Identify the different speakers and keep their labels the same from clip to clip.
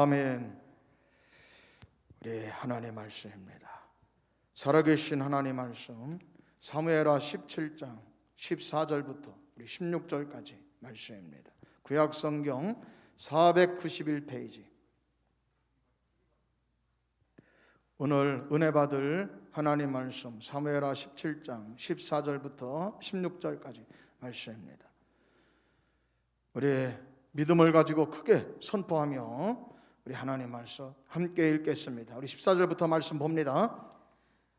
Speaker 1: 아멘. 우리 하나님 말씀입니다. 살아계신 하나님 말씀 사무엘하 17장 14절부터 우리 16절까지 말씀입니다. 구약 성경 491페이지. 오늘 은혜 받을 하나님 말씀 사무엘하 17장 14절부터 16절까지 말씀입니다. 우리 믿음을 가지고 크게 선포하며 우리 하나님 말씀 함께 읽겠습니다. 우리 14절부터 말씀 봅니다.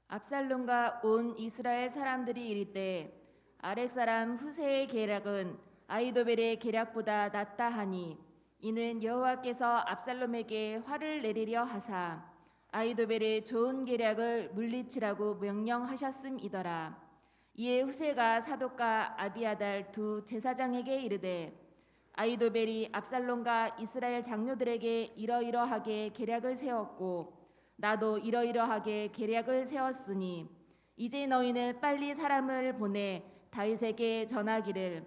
Speaker 2: 압살롬과 온 이스라엘 사람들이 이르되 아렉 사람 후세의 계략은 아이도벨의 계략보다 낫다 하니 이는 여호와께서 압살롬에게 화를 내리려 하사 아이도벨의 좋은 계략을 물리치라고 명령하셨음이더라 이에 후세가 사독과 아비아달 두 제사장에게 이르되 아이도벨이 압살롬과 이스라엘 장로들에게 이러이러하게 계략을 세웠고 나도 이러이러하게 계략을 세웠으니 이제 너희는 빨리 사람을 보내 다윗에게 전하기를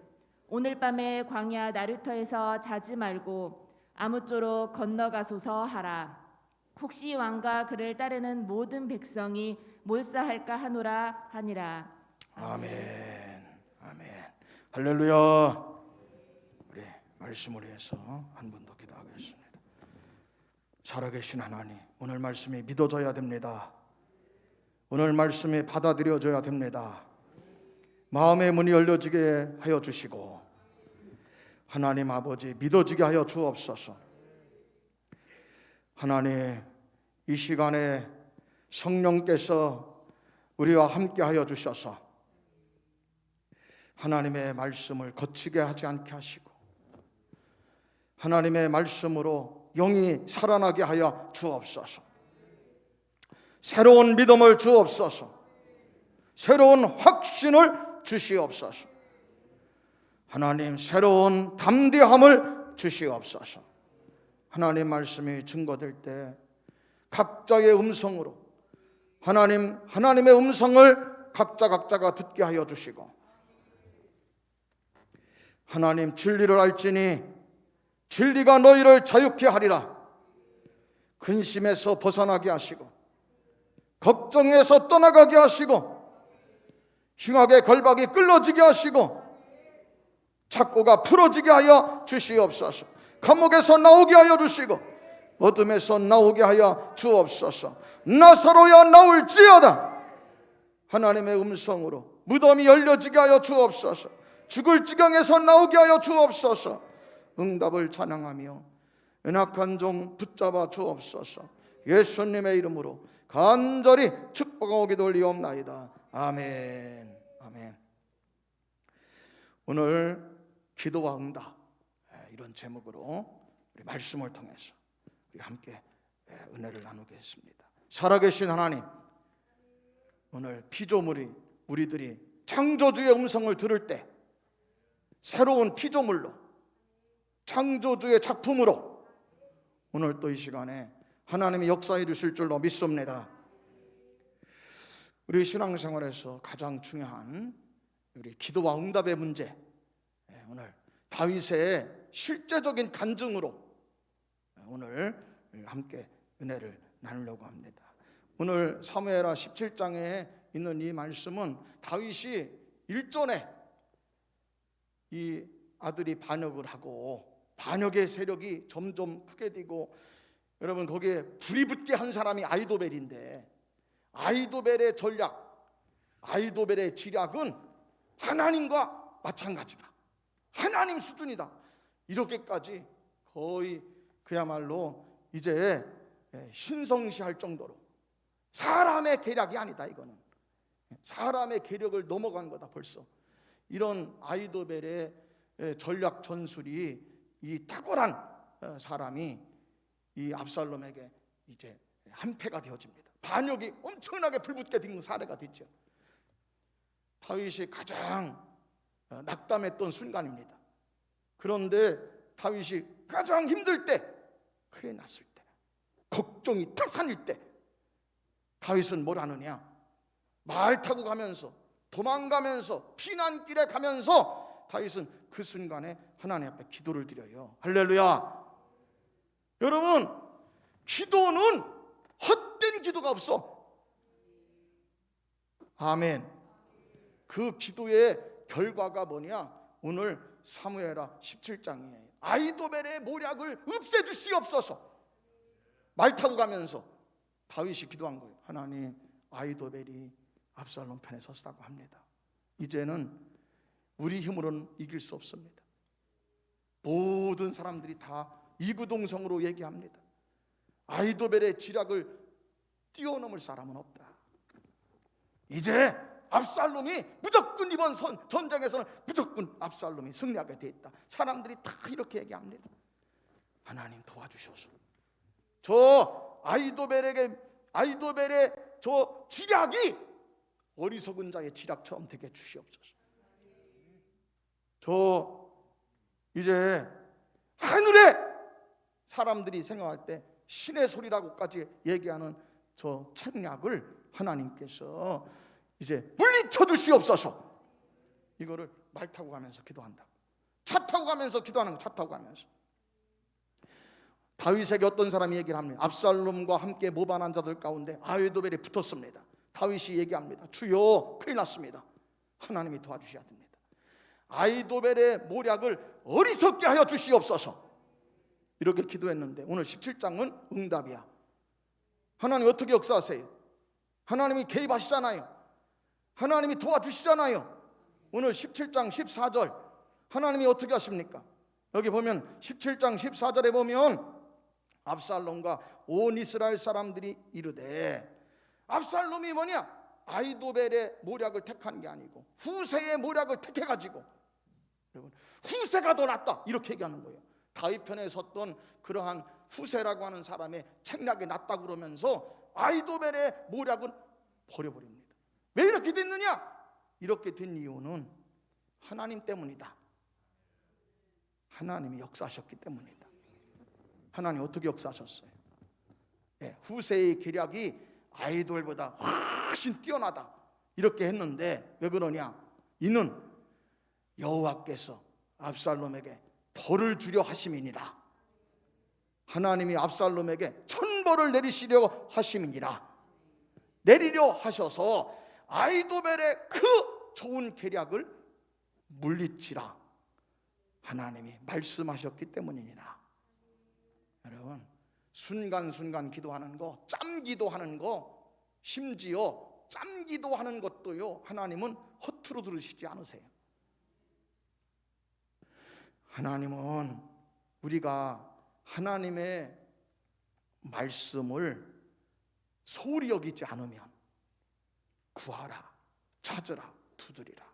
Speaker 2: 오늘 밤에 광야 나루터에서 자지 말고 아무쪼록 건너가소서 하라 혹시 왕과 그를 따르는 모든 백성이 몰사할까 하노라 하니라
Speaker 1: 아멘. 아멘. 할렐루야. 말씀을 위해서 한 번 더 기도하겠습니다. 살아계신 하나님, 오늘 말씀이 믿어져야 됩니다. 오늘 말씀이 받아들여져야 됩니다. 마음의 문이 열려지게 하여 주시고 하나님 아버지 믿어지게 하여 주옵소서. 하나님 이 시간에 성령께서 우리와 함께 하여 주셔서 하나님의 말씀을 거치게 하지 않게 하시고 하나님의 말씀으로 영이 살아나게 하여 주옵소서. 새로운 믿음을 주옵소서. 새로운 확신을 주시옵소서. 하나님 새로운 담대함을 주시옵소서. 하나님 말씀이 증거될 때 각자의 음성으로 하나님 하나님의 음성을 각자 각자가 듣게 하여 주시고 하나님 진리를 알지니 진리가 너희를 자유케 하리라. 근심에서 벗어나게 하시고 걱정에서 떠나가게 하시고 흉악의 걸박이 끌어지게 하시고 착고가 풀어지게 하여 주시옵소서. 감옥에서 나오게 하여 주시고 어둠에서 나오게 하여 주옵소서. 나사로야 나올지어다. 하나님의 음성으로 무덤이 열려지게 하여 주옵소서. 죽을 지경에서 나오게 하여 주옵소서 응답을 찬양하며 연약한 종 붙잡아 주옵소서. 예수님의 이름으로 간절히 축복하고 기도 올리옵나이다. 아멘. 아멘. 오늘 기도와 응답 예, 이런 제목으로 우리 말씀을 통해서 우리 함께 예, 은혜를 나누겠습니다. 살아계신 하나님 오늘 피조물이 우리들이 창조주의 음성을 들을 때 새로운 피조물로 창조주의 작품으로 오늘 또 이 시간에 하나님이 역사해 주실 줄로 믿습니다. 우리 신앙생활에서 가장 중요한 우리 기도와 응답의 문제 예, 오늘 다윗의 실제적인 간증으로 오늘 함께 은혜를 나누려고 합니다. 오늘 사무엘하 17장에 있는 이 말씀은 다윗이 일전에 이 아들이 반역을 하고 반역의 세력이 점점 크게 되고 여러분 거기에 불이 붙게 한 사람이 아이도벨인데 아이도벨의 전략, 아이도벨의 지략은 하나님과 마찬가지다. 하나님 수준이다. 이렇게까지 거의 그야말로 이제 신성시할 정도로 사람의 계략이 아니다 이거는 사람의 계력을 넘어간 거다 벌써 이런 아이도벨의 전략 전술이 이 탁월한 어, 사람이 이 압살롬에게 이제 한패가 되어집니다. 반역이 엄청나게 불붙게 된 사례가 됐죠. 다윗이 가장 어, 낙담했던 순간입니다. 그런데 다윗이 가장 힘들 때, 큰일 났을 때, 걱정이 태산일 때, 다윗은 뭘 하느냐? 말 타고 가면서 도망가면서 피난길에 가면서 다윗은 그 순간에 하나님 앞에 기도를 드려요. 할렐루야. 여러분 기도는 헛된 기도가 없어. 아멘. 그 기도의 결과가 뭐냐? 오늘 사무엘하 17장이에요. 아이도벨의 모략을 없애 주시옵소서. 말 타고 가면서 다윗이 기도한 거예요. 하나님, 아이도벨이 압살롬 편에 섰다고 합니다. 이제는 우리 힘으로는 이길 수 없습니다. 모든 사람들이 다 이구동성으로 얘기합니다. 아이도벨의 지략을 뛰어넘을 사람은 없다. 이제 압살롬이 무조건 이번 선, 전쟁에서는 무조건 압살롬이 승리하게 돼 있다. 사람들이 다 이렇게 얘기합니다. 하나님 도와주셔서 저 아이도벨에게 아이도벨의 저 지략이 어리석은 자의 지략처럼 되게 주시옵소서. 저 이제 하늘에 사람들이 생각할 때 신의 소리라고까지 얘기하는 저 책략을 하나님께서 이제 물리쳐 주시옵소서. 이거를 말 타고 가면서 기도한다. 차 타고 가면서 기도하는 거 차 타고 가면서. 다윗에게 어떤 사람이 얘기를 합니다. 압살롬과 함께 모반한 자들 가운데 아이도벨이 붙었습니다. 다윗이 얘기합니다. 주여 큰일 났습니다. 하나님이 도와주셔야 됩니다. 아이도벨의 모략을 어리석게 하여 주시옵소서. 이렇게 기도했는데 오늘 17장은 응답이야. 하나님 어떻게 역사하세요? 하나님이 개입하시잖아요. 하나님이 도와주시잖아요. 오늘 17장 14절 하나님이 어떻게 하십니까? 여기 보면 17장 14절에 보면 압살롬과 온 이스라엘 사람들이 이르되 압살롬이 뭐냐? 아이도벨의 모략을 택한 게 아니고 후세의 모략을 택해 가지고 여러분 후세가 더 낫다 이렇게 얘기하는 거예요. 다윗 편에 섰던 그러한 후세라고 하는 사람의 책략이 낫다 그러면서 아이도벨의 모략은 버려버립니다. 왜 이렇게 됐느냐? 이렇게 된 이유는 하나님 때문이다. 하나님이 역사하셨기 때문이다. 하나님 어떻게 역사하셨어요? 예, 후세의 계략이 아이돌보다 훨씬 뛰어나다. 이렇게 했는데 왜 그러냐? 이는 여호와께서 압살롬에게 벌을 주려 하심이니라. 하나님이 압살롬에게 천벌을 내리시려 하심이니라. 내리려 하셔서 아이도벨의 그 좋은 계략을 물리치라. 하나님이 말씀하셨기 때문이니라. 여러분, 순간순간 기도하는 거, 짬 기도하는 거, 심지어 짬 기도하는 것도요, 하나님은 허투루 들으시지 않으세요. 하나님은 우리가 하나님의 말씀을 소홀히 여기지 않으면 구하라, 찾으라, 두드리라.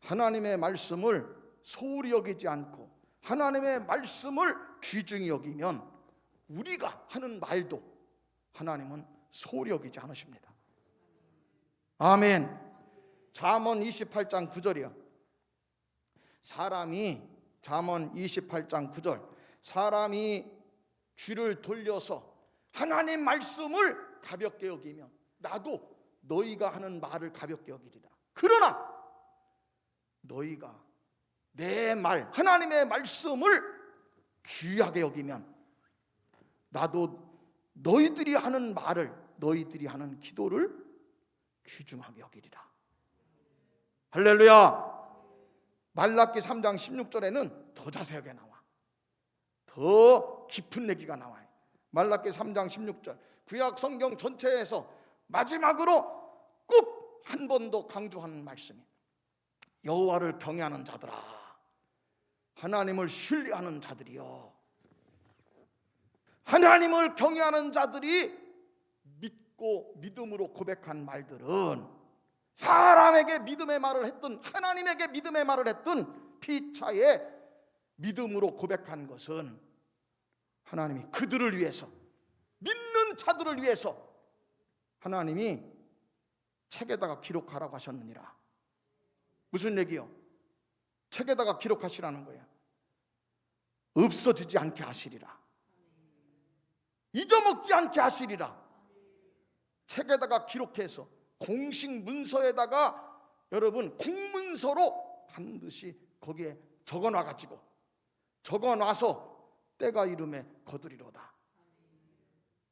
Speaker 1: 하나님의 말씀을 소홀히 여기지 않고 하나님의 말씀을 귀중히 여기면 우리가 하는 말도 하나님은 소홀히 여기지 않으십니다. 아멘. 잠언 28장 9절이요. 사람이 잠언 28장 9절 사람이 귀를 돌려서 하나님 말씀을 가볍게 여기면 나도 너희가 하는 말을 가볍게 여기리라. 그러나 너희가 내 말, 하나님의 말씀을 귀하게 여기면 나도 너희들이 하는 말을 너희들이 하는 기도를 귀중하게 여기리라. 할렐루야. 말라기 3장 16절에는 더 자세하게 나와. 더 깊은 얘기가 나와요. 말라기 3장 16절. 구약 성경 전체에서 마지막으로 꼭 한 번 더 강조하는 말씀이 여호와를 경외하는 자들아 하나님을 신뢰하는 자들이여 하나님을 경외하는 자들이 믿고 믿음으로 고백한 말들은 사람에게 믿음의 말을 했든 하나님에게 믿음의 말을 했든 피차에 믿음으로 고백한 것은 하나님이 그들을 위해서 믿는 자들을 위해서 하나님이 책에다가 기록하라고 하셨느니라. 무슨 얘기요? 책에다가 기록하시라는 거야. 없어지지 않게 하시리라. 잊어먹지 않게 하시리라. 책에다가 기록해서 공식 문서에다가 여러분 공문서로 반드시 거기에 적어 놔 가지고 적어 놔서 때가 이름에 거두리로다.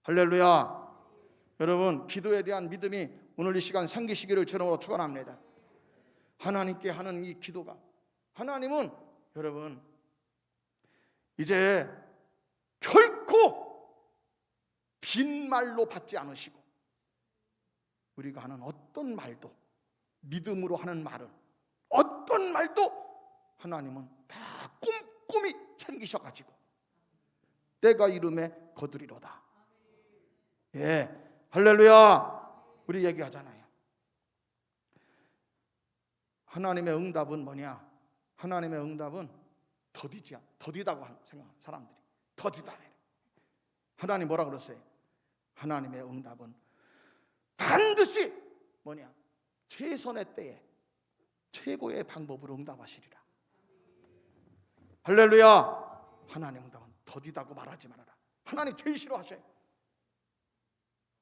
Speaker 1: 할렐루야. 여러분, 기도에 대한 믿음이 오늘 이 시간 생기시기를 주님으로 축원합니다. 하나님께 하는 이 기도가 하나님은 여러분 이제 결코 빈말로 받지 않으시고 우리가 하는 어떤 말도 믿음으로 하는 말은 어떤 말도 하나님은 다 꼼꼼히 챙기셔 가지고 때가 이름에 거두리로다. 예. 할렐루야. 우리 얘기하잖아요. 하나님의 응답은 뭐냐? 하나님의 응답은 더디지 않, 더디다고 하는 생각 사람들이 더디다. 하나님 뭐라 그랬어요? 하나님의 응답은 반드시 뭐냐? 최선의 때에 최고의 방법으로 응답하시리라. 할렐루야. 하나님 응답은 더디다고 말하지 말아라. 하나님 제일 싫어하셔요.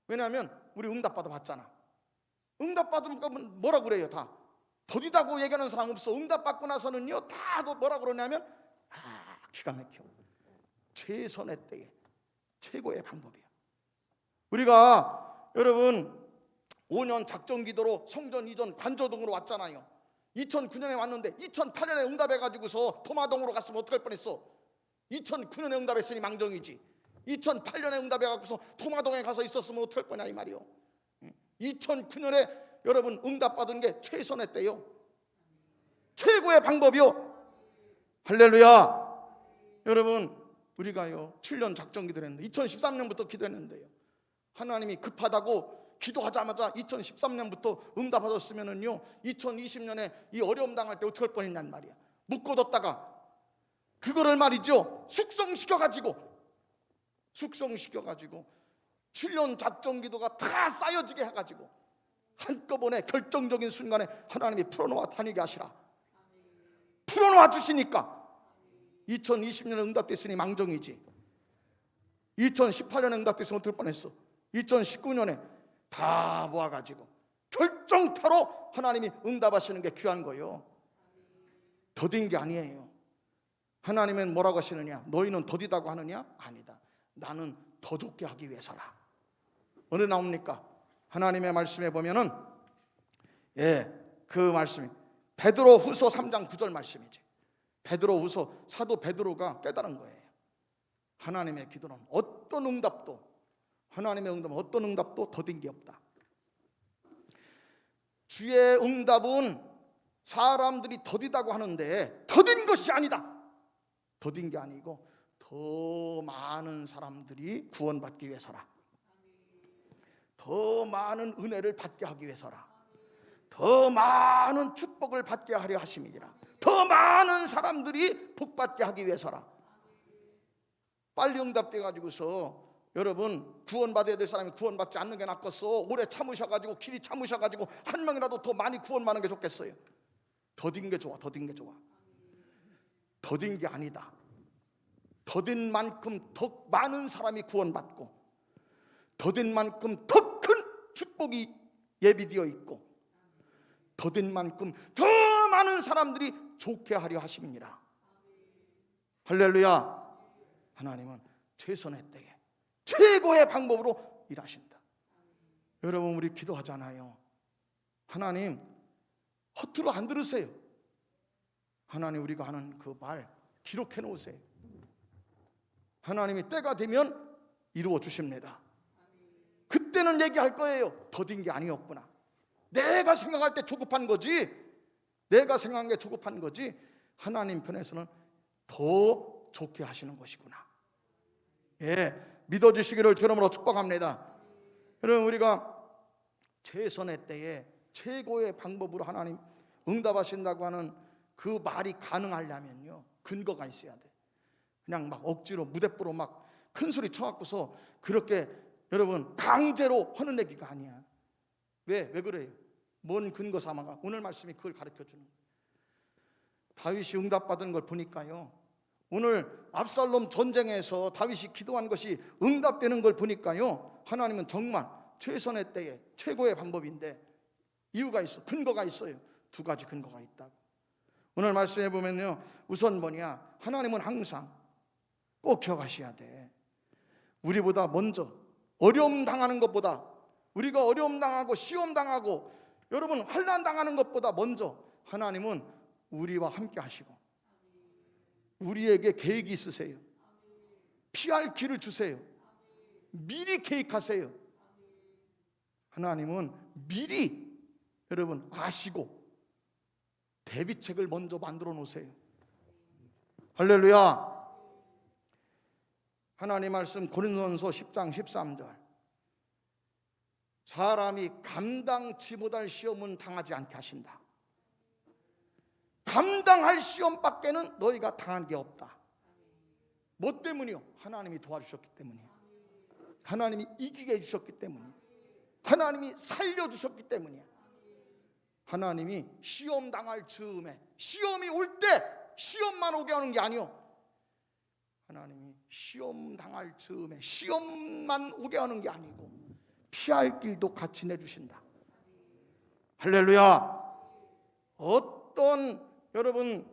Speaker 1: 왜냐하면 우리 응답 받아 봤잖아. 응답 받으면 뭐라 그래요? 다 더디다고 얘기하는 사람 없어. 응답 받고 나서는요 다 뭐라 그러냐면 아 기가 막혀. 최선의 때에 최고의 방법이야. 우리가 여러분 5년 작전 기도로 성전 이전 관조동으로 왔잖아요. 2009년에 왔는데 2008년에 응답해 가지고서 도마동으로 갔으면 어떡할 뻔했어. 2009년에 응답했으니 망정이지. 2008년에 응답해 갖고서 도마동에 가서 있었으면 어떡할 뻔냐 이 말이요. 2009년에 여러분 응답 받은 게 최선의 때요. 최고의 방법이요. 할렐루야. 여러분 우리가요 7년 작전 기도를 했는데 2013년부터 기도했는데요. 하나님이 급하다고 기도하자마자 2013년부터 응답하셨으면은요 2020년에 이 어려움 당할 때 어떻게 할 뻔했냔 말이야. 묶어뒀다가 그거를 말이죠 숙성시켜 가지고 숙성시켜 가지고 7년 작전 기도가 다 쌓여지게 해 가지고 한꺼번에 결정적인 순간에 하나님이 풀어놓아 다니게 하시라. 풀어놓아 주시니까 2020년에 응답됐으니 망정이지. 2018년에 응답됐으면 어떨 뻔했어. 2019년에 다 모아가지고 결정타로 하나님이 응답하시는 게 귀한 거예요. 더딘 게 아니에요. 하나님은 뭐라고 하시느냐? 너희는 더디다고 하느냐? 아니다. 나는 더 좋게 하기 위해서라. 어느 나옵니까? 하나님의 말씀에 보면은 예, 그 말씀이 베드로 후서 3장 9절 말씀이지. 베드로 후서 사도 베드로가 깨달은 거예요. 하나님의 기도는 어떤 응답도 하나님의 응답은 어떤 응답도 더딘 게 없다. 주의 응답은 사람들이 더디다고 하는데 더딘 것이 아니다. 더딘 게 아니고 더 많은 사람들이 구원받기 위해서라. 더 많은 은혜를 받게 하기 위해서라. 더 많은 축복을 받게 하려 하심이니라. 더 많은 사람들이 복 받게 하기 위해서라. 빨리 응답돼 가지고서 여러분 구원받아야 될 사람이 구원받지 않는 게 낫겠어. 오래 참으셔가지고 길이 참으셔가지고 한 명이라도 더 많이 구원받는 게 좋겠어요. 더딘 게 좋아. 더딘 게 좋아. 더딘 게 아니다. 더딘 만큼 더 많은 사람이 구원받고 더딘 만큼 더 큰 축복이 예비되어 있고 더딘 만큼 더 많은 사람들이 좋게 하려 하심이니라. 할렐루야. 하나님은 최선의 때에 최고의 방법으로 일하신다. 여러분 우리 기도하잖아요. 하나님 허투루 안 들으세요. 하나님 우리가 하는 그 말 기록해 놓으세요. 하나님이 때가 되면 이루어 주십니다. 그때는 얘기할 거예요. 더딘 게 아니었구나. 내가 생각할 때 조급한 거지. 내가 생각한 게 조급한 거지. 하나님 편에서는 더 좋게 하시는 것이구나. 예, 믿어주시기를 주름으로 축복합니다. 여러분 우리가 최선의 때에 최고의 방법으로 하나님 응답하신다고 하는 그 말이 가능하려면요 근거가 있어야 돼. 그냥 막 억지로 무대뽀로 막 큰 소리 쳐갖고서 그렇게 여러분 강제로 하는 얘기가 아니야. 왜? 왜 그래요? 뭔 근거 삼아가? 오늘 말씀이 그걸 가르쳐 주는 거예요. 다윗이 응답받은 걸 보니까요. 오늘 압살롬 전쟁에서 다윗이 기도한 것이 응답되는 걸 보니까요. 하나님은 정말 최선의 때에 최고의 방법인데 이유가 있어. 근거가 있어요. 두 가지 근거가 있다고. 오늘 말씀해 보면요. 우선 뭐냐? 하나님은 항상 꼭 기억하셔야 돼. 우리보다 먼저 어려움 당하는 것보다 우리가 어려움 당하고 시험 당하고 여러분 환난 당하는 것보다 먼저 하나님은 우리와 함께 하시고 우리에게 계획이 있으세요. 피할 길을 주세요. 미리 계획하세요. 하나님은 미리 여러분 아시고 대비책을 먼저 만들어 놓으세요. 할렐루야. 하나님 말씀 고린도전서 10장 13절. 사람이 감당치 못할 시험은 당하지 않게 하신다. 감당할 시험밖에는 너희가 당한 게 없다. 뭐 때문이요? 하나님이 도와주셨기 때문이에요. 하나님이 이기게 해주셨기 때문이에요. 하나님이 살려주셨기 때문이에요. 하나님이 시험 당할 즈음에 시험이 올 때 시험만 오게 하는 게 아니요. 하나님이 시험 당할 즈음에 시험만 오게 하는 게 아니고 피할 길도 같이 내주신다. 할렐루야. 어떤 여러분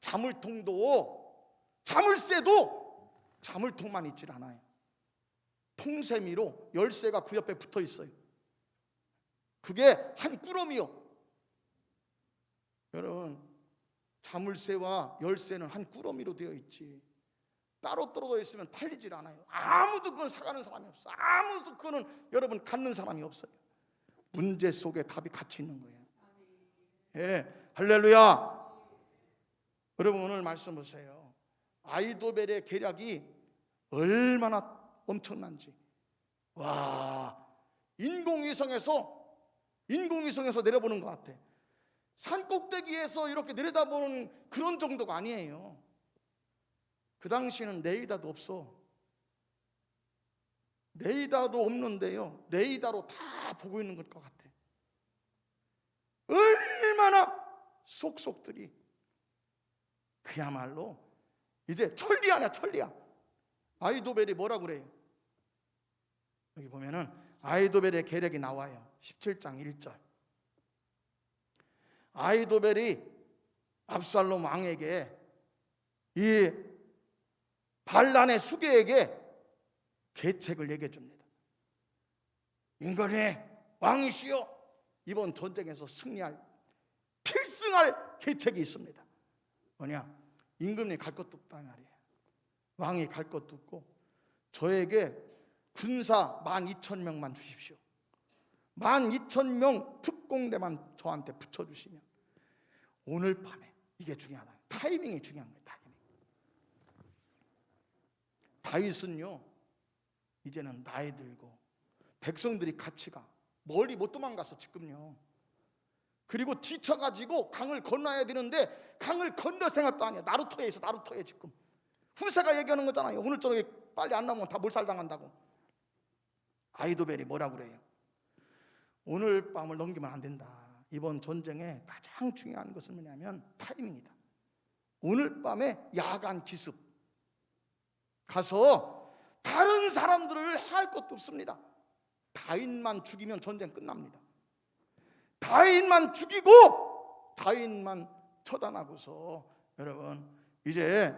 Speaker 1: 자물통도 자물쇠도 자물통만 있질 않아요. 통세미로 열쇠가 그 옆에 붙어 있어요. 그게 한 꾸러미요. 여러분 자물쇠와 열쇠는 한 꾸러미로 되어 있지. 따로 떨어져 있으면 팔리질 않아요. 아무도 그건 사가는 사람이 없어. 아무도 그거는 여러분 갖는 사람이 없어요. 문제 속에 답이 같이 있는 거예요. 예, 할렐루야. 여러분 오늘 말씀 보세요. 아이도벨의 계략이 얼마나 엄청난지. 와, 인공위성에서 인공위성에서 내려보는 것 같아. 산 꼭대기에서 이렇게 내려다보는 그런 정도가 아니에요. 그 당시에는 레이더도 없어. 레이더도 없는데요. 레이더로 다 보고 있는 것 같아. 얼마나 속속들이 그야말로 이제 천리야냐 천리야. 아이도벨이 뭐라 그래요? 여기 보면은 아이도벨의 계략이 나와요. 17장 1절. 아이도벨이 압살롬 왕에게 이 반란의 수계에게 계책을 얘기해 줍니다. 인간이 왕이시여 이번 전쟁에서 승리할 필승할 계책이 있습니다. 뭐냐? 임금이 갈 것도 없다 말이에요. 왕이 갈 것도 없고 저에게 군사 만 이천 명만 주십시오. 만 이천 명 특공대만 저한테 붙여 주시면 오늘 밤에 이게 중요하다. 타이밍이 중요한 거예요. 타이밍. 다윗은요 이제는 나이 들고 백성들이 같이 가 멀리 못 도망갔어 지금요. 그리고 지쳐가지고 강을 건너야 되는데 강을 건널 생각도 아니야. 나루토에 있어 나루토에 지금. 후세가 얘기하는 거잖아요. 오늘 저녁에 빨리 안 나오면 다 몰살당한다고. 아이도벨이 뭐라 그래요? 오늘 밤을 넘기면 안 된다. 이번 전쟁에 가장 중요한 것은 뭐냐면 타이밍이다. 오늘 밤에 야간 기습 가서 다른 사람들을 할 것도 없습니다. 다윗만 죽이면 전쟁 끝납니다. 다윗만 죽이고 다윗만 처단하고서 여러분 이제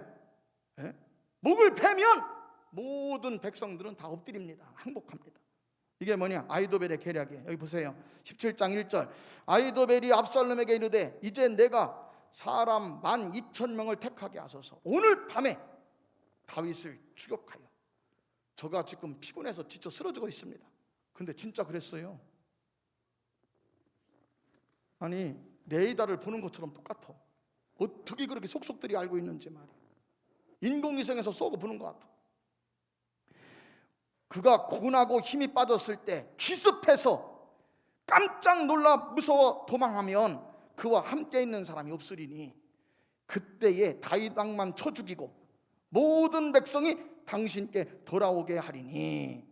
Speaker 1: 예? 목을 패면 모든 백성들은 다 엎드립니다. 항복합니다. 이게 뭐냐? 아이도벨의 계략이에요. 여기 보세요. 17장 1절. 아이도벨이 압살롬에게 이르되 이제 내가 사람 만 이천 명을 택하게 하소서. 오늘 밤에 다윗을 추격하여 저가 지금 피곤해서 지쳐 쓰러지고 있습니다. 근데 진짜 그랬어요. 아니 레이더를 보는 것처럼 똑같아. 어떻게 그렇게 속속들이 알고 있는지 말이야. 인공위성에서 쏘고 보는 것 같아. 그가 고군하고 힘이 빠졌을 때 기습해서 깜짝 놀라 무서워 도망하면 그와 함께 있는 사람이 없으리니 그때에 다윗 왕만 쳐 죽이고 모든 백성이 당신께 돌아오게 하리니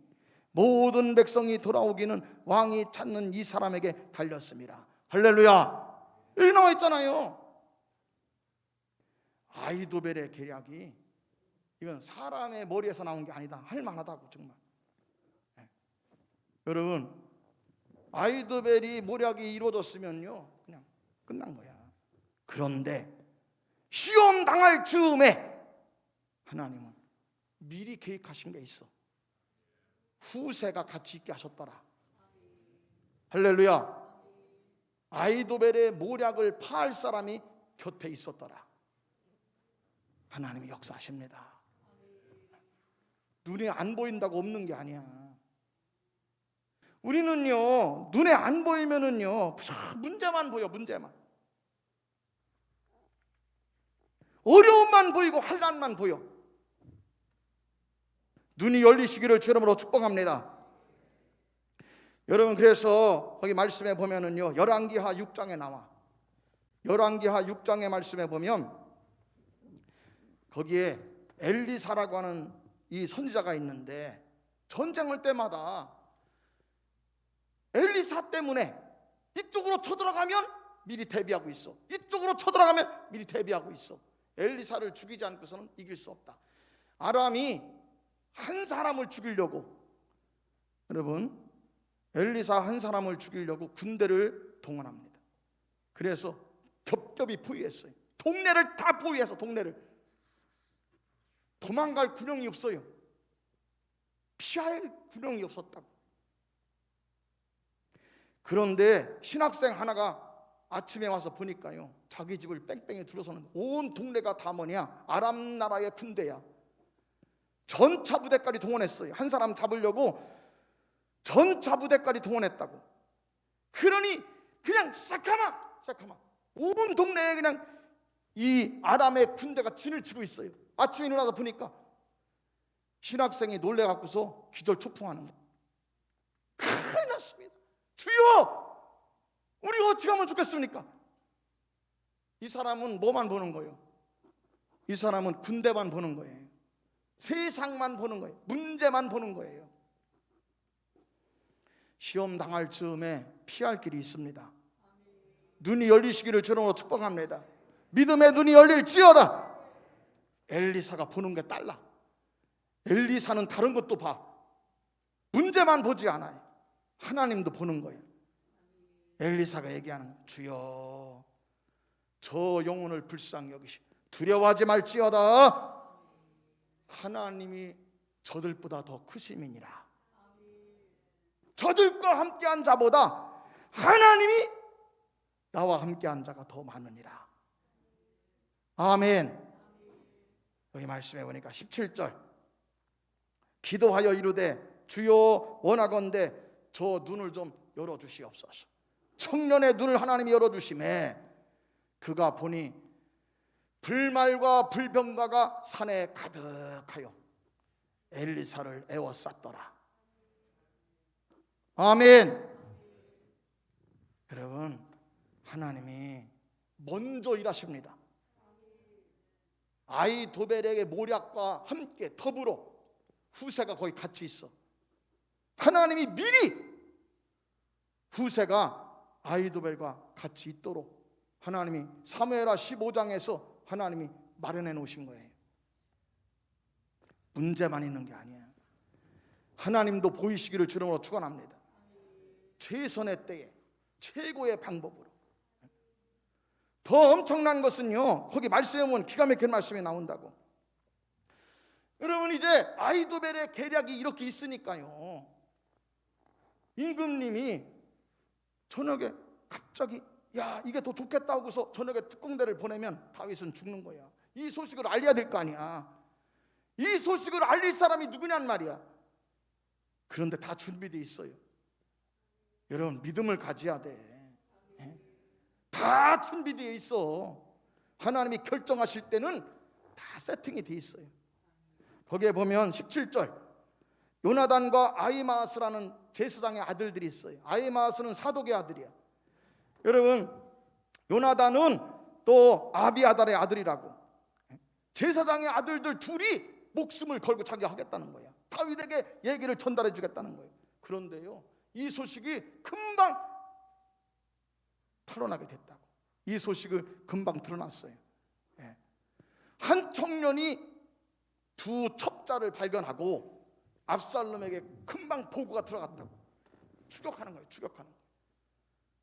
Speaker 1: 모든 백성이 돌아오기는 왕이 찾는 이 사람에게 달렸습니다. 할렐루야. 여기 나와 있잖아요. 아이도벨의 계략이 이건 사람의 머리에서 나온 게 아니다. 할 만하다고 정말. 네. 여러분 아이도벨이 모략이 이루어졌으면요 그냥 끝난 거야. 그런데 시험 당할 즈음에 하나님은 미리 계획하신 게 있어. 후세가 같이 있게 하셨더라. 할렐루야. 아이도벨의 모략을 파할 사람이 곁에 있었더라. 하나님이 역사하십니다. 눈에 안 보인다고 없는 게 아니야. 우리는요, 눈에 안 보이면은요, 문제만 보여, 문제만. 어려움만 보이고 환란만 보여. 눈이 열리시기를 주름으로 축복합니다. 여러분 그래서 거기 말씀에 보면은요 열왕기하 6장에 나와. 열왕기하 6장의 말씀에 보면 거기에 엘리사라고 하는 이 선지자가 있는데 전쟁할 때마다 엘리사 때문에 이쪽으로 쳐들어가면 미리 대비하고 있어. 이쪽으로 쳐들어가면 미리 대비하고 있어. 엘리사를 죽이지 않고서는 이길 수 없다. 아람이 한 사람을 죽이려고. 여러분 엘리사 한 사람을 죽이려고 군대를 동원합니다. 그래서 겹겹이 포위했어요. 동네를 다 포위해서 동네를 도망갈 군용이 없어요. 피할 군용이 없었다고. 그런데 신학생 하나가 아침에 와서 보니까요. 자기 집을 뺑뺑이 둘러서는 온 동네가 다 뭐냐? 아람 나라의 군대야. 전차 부대까지 동원했어요. 한 사람 잡으려고 전차 부대까지 동원했다고. 그러니 그냥 사카마 사카마 온 동네에 그냥 이 아람의 군대가 진을 치고 있어요. 아침에 일어나서 보니까 신학생이 놀래 갖고서 기절 초풍하는 거. 큰일 났습니다. 주여, 우리 어찌 하면 좋겠습니까? 이 사람은 뭐만 보는 거예요? 이 사람은 군대만 보는 거예요. 세상만 보는 거예요. 문제만 보는 거예요. 시험 당할 즈음에 피할 길이 있습니다. 눈이 열리시기를 주름으로 축복합니다. 믿음의 눈이 열릴지어다. 엘리사가 보는 게 달라. 엘리사는 다른 것도 봐. 문제만 보지 않아요. 하나님도 보는 거예요. 엘리사가 얘기하는. 주여 저 영혼을 불쌍히 여기시 두려워하지 말지어다. 하나님이 저들보다 더 크심이니라. 저들과 함께한 자보다 하나님이 나와 함께한 자가 더 많으니라. 아멘. 여기 말씀해 보니까 17절. 기도하여 이르되 주여 원하건대 저 눈을 좀 열어 주시옵소서. 청년의 눈을 하나님이 열어 주심에 그가 보니 불말과 불병가가 산에 가득하여 엘리사를 에워쌌더라. 아멘. 여러분, 하나님이 먼저 일하십니다. 아이 도벨에게 모략과 함께 더불어 후세가 거기 같이 있어. 하나님이 미리 후세가 아이도벨과 같이 있도록 하나님이 사무엘하 15장에서 하나님이 마련해 놓으신 거예요. 문제만 있는 게 아니에요. 하나님도 보이시기를 주름으로 축원합니다. 최선의 때에 최고의 방법으로. 더 엄청난 것은요. 거기 말씀에 보면 기가 막힌 말씀이 나온다고. 여러분 이제 아이도벨의 계략이 이렇게 있으니까요. 임금님이 저녁에 갑자기 야 이게 더 좋겠다 하고서 저녁에 특공대를 보내면 다윗은 죽는 거야. 이 소식을 알려야 될 거 아니야. 이 소식을 알릴 사람이 누구냔 말이야. 그런데 다 준비되어 있어요. 여러분 믿음을 가져야 돼. 예? 다 준비되어 있어. 하나님이 결정하실 때는 다 세팅이 돼 있어요. 거기에 보면 17절 요나단과 아이마스라는 제사장의 아들들이 있어요. 아이마스는 사독의 아들이야. 여러분 요나단은 또 아비아달의 아들이라고. 제사장의 아들들 둘이 목숨을 걸고 자기가 하겠다는 거야. 다윗에게 얘기를 전달해 주겠다는 거예요. 그런데요, 이 소식이 금방 탈어나게 됐다고. 이 소식을 금방 드러났어요. 예. 한 청년이 두 첩자를 발견하고 압살롬에게 금방 보고가 들어갔다고. 추격하는 거예요. 추격하는 거예요.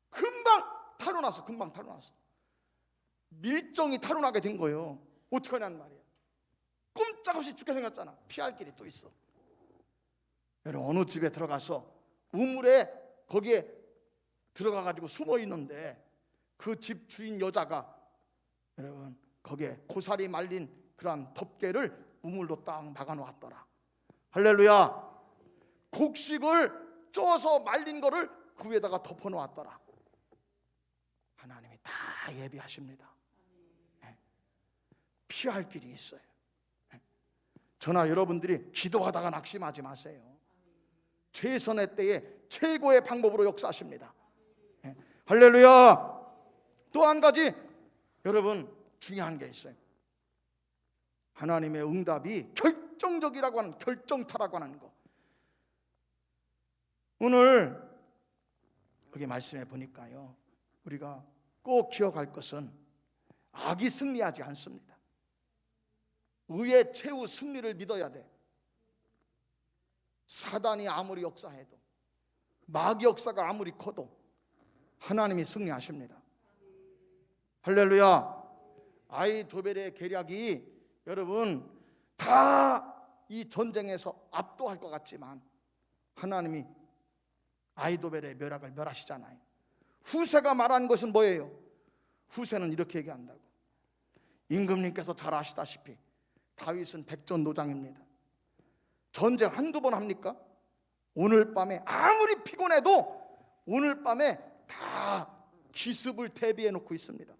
Speaker 1: 금방 탈어났어. 금방 탈어났어. 밀정이 탈어나게 된 거예요. 어떻게 하냐는 말이야. 꼼짝없이 죽게 생겼잖아. 피할 길이 또 있어. 여러분 어느 집에 들어가서 우물에 거기에 들어가 가지고 숨어 있는데 그 집 주인 여자가 여러분 거기에 고사리 말린 그러한 덮개를 우물로 딱 막아 놓았더라. 할렐루야. 곡식을 쪄서 말린 거를 그 위에다가 덮어 놓았더라. 하나님이 다 예비하십니다. 예. 피할 길이 있어요. 예. 저나 여러분들이 기도하다가 낙심하지 마세요. 최선의 때에 최고의 방법으로 역사하십니다. 예. 할렐루야. 또 한 가지 여러분 중요한 게 있어요. 하나님의 응답이 결정적이라고 하는 결정타라고 하는 거. 오늘 여기 말씀해 보니까요. 우리가 꼭 기억할 것은 악이 승리하지 않습니다. 의의 최후 승리를 믿어야 돼. 사단이 아무리 역사해도 마귀 역사가 아무리 커도 하나님이 승리하십니다. 할렐루야. 아이 도벨의 계략이 여러분 다 이 전쟁에서 압도할 것 같지만 하나님이 아이도벨의 멸악을 멸하시잖아요. 후세가 말한 것은 뭐예요? 후세는 이렇게 얘기한다고. 임금님께서 잘 아시다시피 다윗은 백전노장입니다. 전쟁 한두 번 합니까? 오늘 밤에 아무리 피곤해도 오늘 밤에 다 기습을 대비해 놓고 있습니다.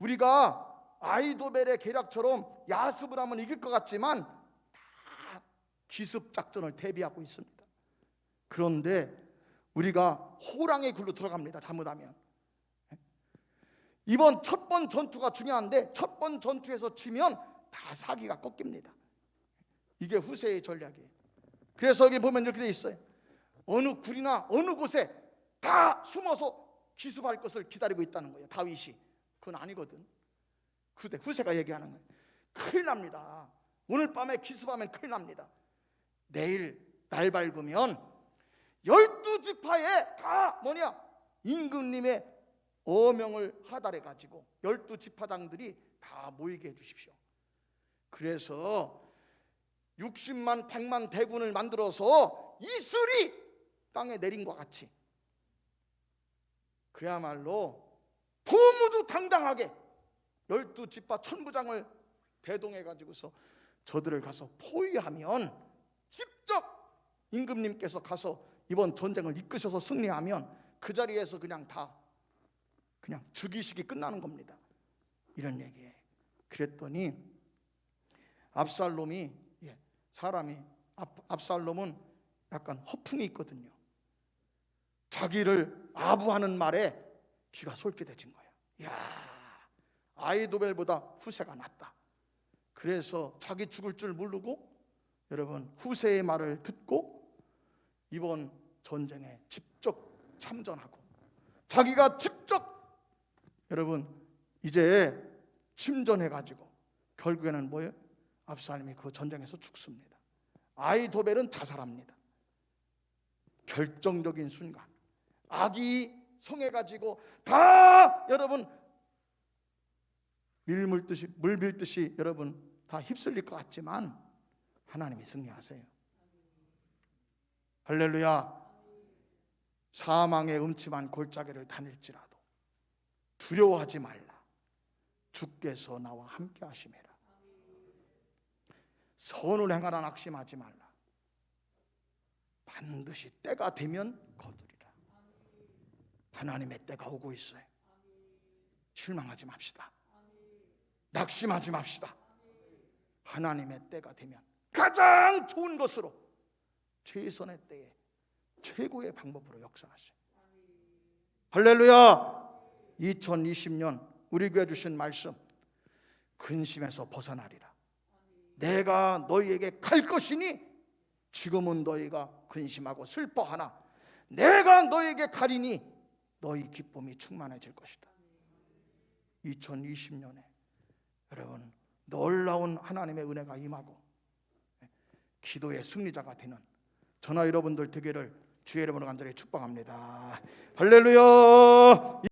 Speaker 1: 우리가 아이도벨의 계략처럼 야습을 하면 이길 것 같지만 다 기습 작전을 대비하고 있습니다. 그런데 우리가 호랑의 굴로 들어갑니다. 잘못하면 이번 첫 번 전투가 중요한데 첫 번 전투에서 치면 다 사기가 꺾입니다. 이게 후세의 전략이에요. 그래서 여기 보면 이렇게 돼 있어요. 어느 굴이나 어느 곳에 다 숨어서 기습할 것을 기다리고 있다는 거예요. 다윗이 그건 아니거든. 그때 후세가 얘기하는 거예요. 큰일 납니다. 오늘 밤에 기습하면 큰일 납니다. 내일 날 밝으면 열두 지파에 다 뭐냐 임금님의 어명을 하달해 가지고 열두 지파장들이 다 모이게 해주십시오. 그래서 60만 100만 대군을 만들어서 이슬이 땅에 내린 것 같이 그야말로 도무도 당당하게 열두 지파 천부장을 대동해 가지고서 저들을 가서 포위하면 직접 임금님께서 가서 이번 전쟁을 이끄셔서 승리하면 그 자리에서 그냥 다 그냥 죽이식이 끝나는 겁니다. 이런 얘기예요. 그랬더니 압살롬이 예, 사람이 압, 압살롬은 약간 허풍이 있거든요. 자기를 아부하는 말에 귀가 솔깃해진 거예요. 야, 아이도벨보다 후세가 낫다. 그래서 자기 죽을 줄 모르고 여러분 후세의 말을 듣고 이번 전쟁에 직접 참전하고 자기가 직접 여러분 이제 침전해 가지고 결국에는 뭐예요? 압살롬이 그 전쟁에서 죽습니다. 아이도벨은 자살합니다. 결정적인 순간 악이 성해 가지고 다 여러분 밀물듯이 물밀듯이 여러분 다 휩쓸릴 것 같지만 하나님이 승리하세요. 할렐루야. 사망의 음침한 골짜기를 다닐지라도 두려워하지 말라. 주께서 나와 함께 하심이라. 선을 행하라 낙심하지 말라. 반드시 때가 되면 거두리라. 하나님의 때가 오고 있어요. 실망하지 맙시다. 낙심하지 맙시다. 하나님의 때가 되면 가장 좋은 것으로 최선의 때에 최고의 방법으로 역사하세요. 할렐루야. 2020년 우리 교회 주신 말씀 근심에서 벗어나리라. 내가 너희에게 갈 것이니 지금은 너희가 근심하고 슬퍼하나 내가 너희에게 가리니 너희 기쁨이 충만해질 것이다. 2020년에 여러분 놀라운 하나님의 은혜가 임하고 기도의 승리자가 되는 전화 여러분들 되기를 주의 이름으로 간절히 축복합니다. 할렐루야.